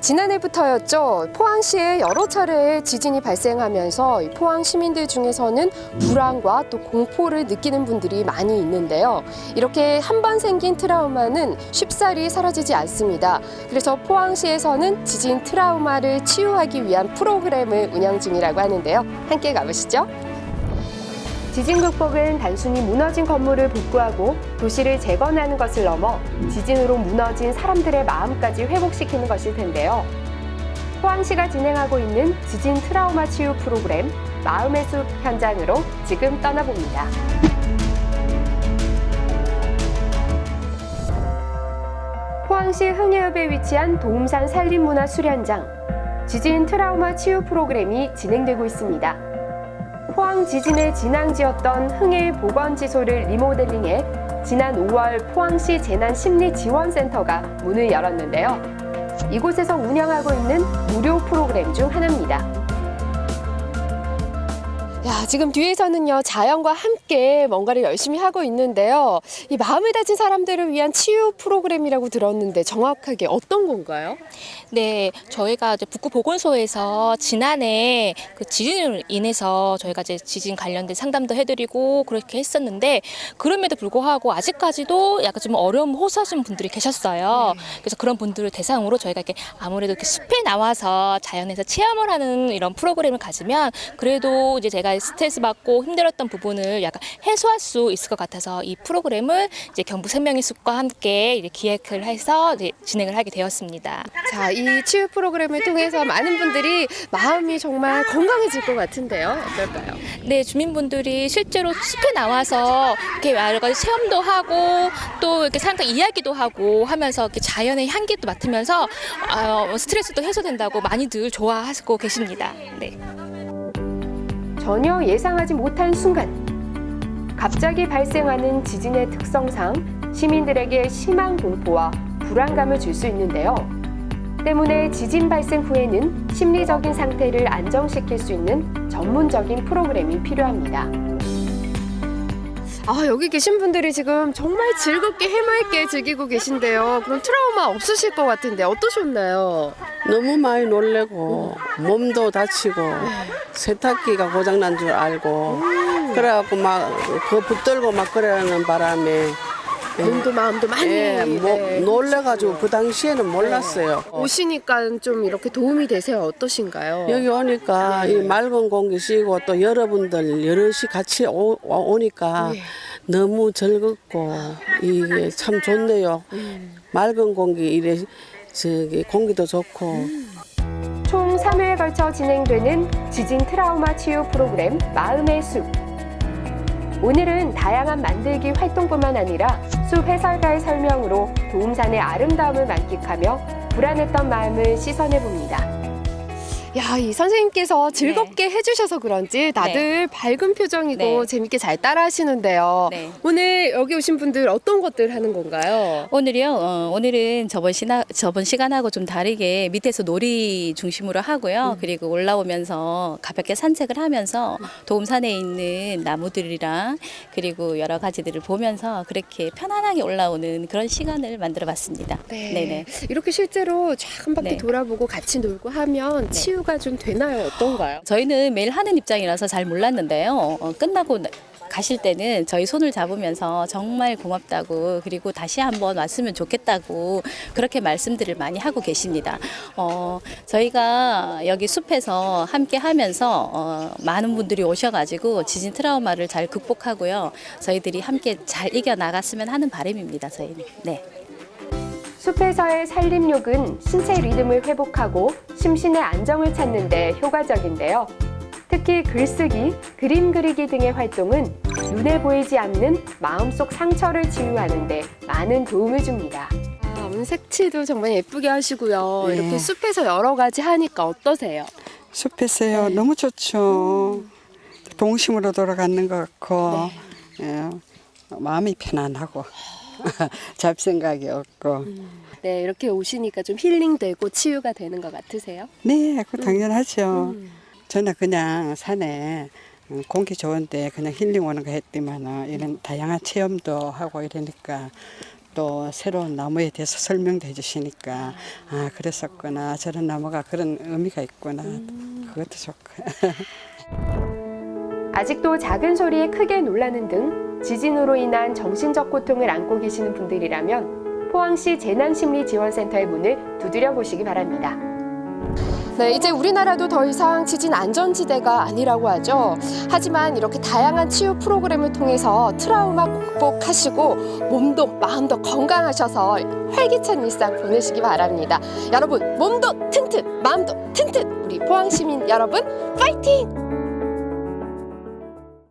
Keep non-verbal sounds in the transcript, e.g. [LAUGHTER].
지난해부터였죠. 포항시에 여러 차례의 지진이 발생하면서 이 포항 시민들 중에서는 불안과 또 공포를 느끼는 분들이 많이 있는데요. 이렇게 한 번 생긴 트라우마는 쉽사리 사라지지 않습니다. 그래서 포항시에서는 지진 트라우마를 치유하기 위한 프로그램을 운영 중이라고 하는데요. 함께 가보시죠. 지진 극복은 단순히 무너진 건물을 복구하고 도시를 재건하는 것을 넘어 지진으로 무너진 사람들의 마음까지 회복시키는 것일 텐데요. 포항시가 진행하고 있는 지진 트라우마 치유 프로그램 마음의 숲 현장으로 지금 떠나봅니다. 포항시 흥해읍에 위치한 도움산 산림문화 수련장 지진 트라우마 치유 프로그램이 진행되고 있습니다. 포항 지진의 진앙지였던 흥해 보건지소를 리모델링해 지난 5월 포항시 재난심리지원센터가 문을 열었는데요. 이곳에서 운영하고 있는 무료 프로그램 중 하나입니다. 야, 지금 뒤에서는요, 자연과 함께 뭔가를 열심히 하고 있는데요. 이 마음을 다친 사람들을 위한 치유 프로그램이라고 들었는데 정확하게 어떤 건가요? 네, 저희가 이제 북구 보건소에서 지난해 그 지진으로 인해서 저희가 이제 지진 관련된 상담도 해드리고 그렇게 했었는데 그럼에도 불구하고 아직까지도 약간 좀 어려움 호소하시는 분들이 계셨어요. 그래서 그런 분들을 대상으로 저희가 이렇게 아무래도 이렇게 숲에 나와서 자연에서 체험을 하는 이런 프로그램을 가지면 그래도 이제 제가 스트레스 받고 힘들었던 부분을 약간 해소할 수 있을 것 같아서 이 프로그램을 이제 경북 생명의 숲과 함께 이제 기획을 해서 이제 진행을 하게 되었습니다. 자, 이 치유 프로그램을 통해서 많은 분들이 마음이 정말 건강해질 것 같은데요. 어떨까요? 네, 주민분들이 실제로 숲에 나와서 이렇게 여러 가지 체험도 하고 또 이렇게 사람과 이야기도 하고 하면서 이렇게 자연의 향기도 맡으면서 어, 스트레스도 해소된다고 많이들 좋아하고 계십니다. 네. 전혀 예상하지 못한 순간 갑자기 발생하는 지진의 특성상 시민들에게 심한 공포와 불안감을 줄 수 있는데요. 때문에 지진 발생 후에는 심리적인 상태를 안정시킬 수 있는 전문적인 프로그램이 필요합니다. 아, 여기 계신 분들이 지금 정말 즐겁게 해맑게 즐기고 계신데요. 그럼 트라우마 없으실 것 같은데 어떠셨나요? 너무 많이 놀래고 몸도 다치고 세탁기가 고장난 줄 알고 그래갖고 막 그 붙들고 막 그러는 바람에 몸도 마음도 많이 예, 뭐 네, 놀래가지고 그 당시에는 몰랐어요. 오시니까 좀 이렇게 도움이 되세요? 어떠신가요? 여기 오니까 네. 이 맑은 공기 쉬고 또 여러분들 여럿이 같이 오, 오니까 네. 너무 즐겁고 이게 참 좋네요. 음. 맑은 공기 이래 저기 공기도 좋고. 총 3회에 걸쳐 진행되는 지진 트라우마 치유 프로그램 마음의 숲. 오늘은 다양한 만들기 활동뿐만 아니라 숲 해설가의 설명으로 도움산의 아름다움을 만끽하며 불안했던 마음을 씻어내 봅니다. 야, 이 선생님께서 즐겁게 해주셔서 그런지 다들 밝은 표정이고 네. 재밌게 잘 따라 하시는데요. 네. 오늘 여기 오신 분들 어떤 것들 하는 건가요? 오늘이요. 어, 오늘은 저번 시나 저번 시간하고 좀 다르게 밑에서 놀이 중심으로 하고요. 그리고 올라오면서 가볍게 산책을 하면서 도움산에 있는 나무들이랑 그리고 여러 가지들을 보면서 그렇게 편안하게 올라오는 그런 시간을 만들어 봤습니다. 네네. 이렇게 실제로 쫙 한 바퀴 네. 돌아보고 같이 놀고 하면 치유 가 좀 되나요? 어떤가요? 저희는 매일 하는 입장이라서 잘 몰랐는데요. 어, 끝나고 나- 가실 때는 저희 손을 잡으면서 정말 고맙다고 그리고 다시 한번 왔으면 좋겠다고 그렇게 말씀들을 많이 하고 계십니다. 어, 저희가 여기 숲에서 함께 하면서 어, 많은 분들이 오셔가지고 지진 트라우마를 잘 극복하고요. 저희들이 함께 잘 이겨 나갔으면 하는 바람입니다. 저희는. 네. 숲에서의 산림욕은 신체 리듬을 회복하고 심신의 안정을 찾는 데 효과적인데요. 특히 글쓰기, 그림 그리기 등의 활동은 눈에 보이지 않는 마음속 상처를 치유하는 데 많은 도움을 줍니다. 아, 오늘 색칠도 정말 예쁘게 하시고요. 네. 이렇게 숲에서 여러 가지 하니까 어떠세요? 숲에서요 너무 좋죠. 동심으로 돌아가는 것 같고 예, 마음이 편안하고 [LAUGHS] 잡생각이 없고. 네, 이렇게 오시니까 좀 힐링되고 치유가 되는 것 같으세요? 네, 그 당연하죠. 저는 그냥 산에 음, 공기 좋은데 그냥 힐링 오는 거 했지만 이런 다양한 체험도 하고 이러니까 또 새로운 나무에 대해서 설명도 해주시니까 아. 그랬었구나. 저런 나무가 그런 의미가 있구나. 그것도 좋고. [LAUGHS] 아직도 작은 소리에 크게 놀라는 등 지진으로 인한 정신적 고통을 안고 계시는 분들이라면 포항시 재난심리지원센터의 문을 두드려 보시기 바랍니다. 네, 이제 우리나라도 더 이상 지진 안전지대가 아니라고 하죠. 하지만 이렇게 다양한 치유 프로그램을 통해서 트라우마 극복하시고 몸도 마음도 건강하셔서 활기찬 일상 보내시기 바랍니다. 여러분, 몸도 튼튼, 마음도 튼튼, 우리 포항시민 여러분, 파이팅!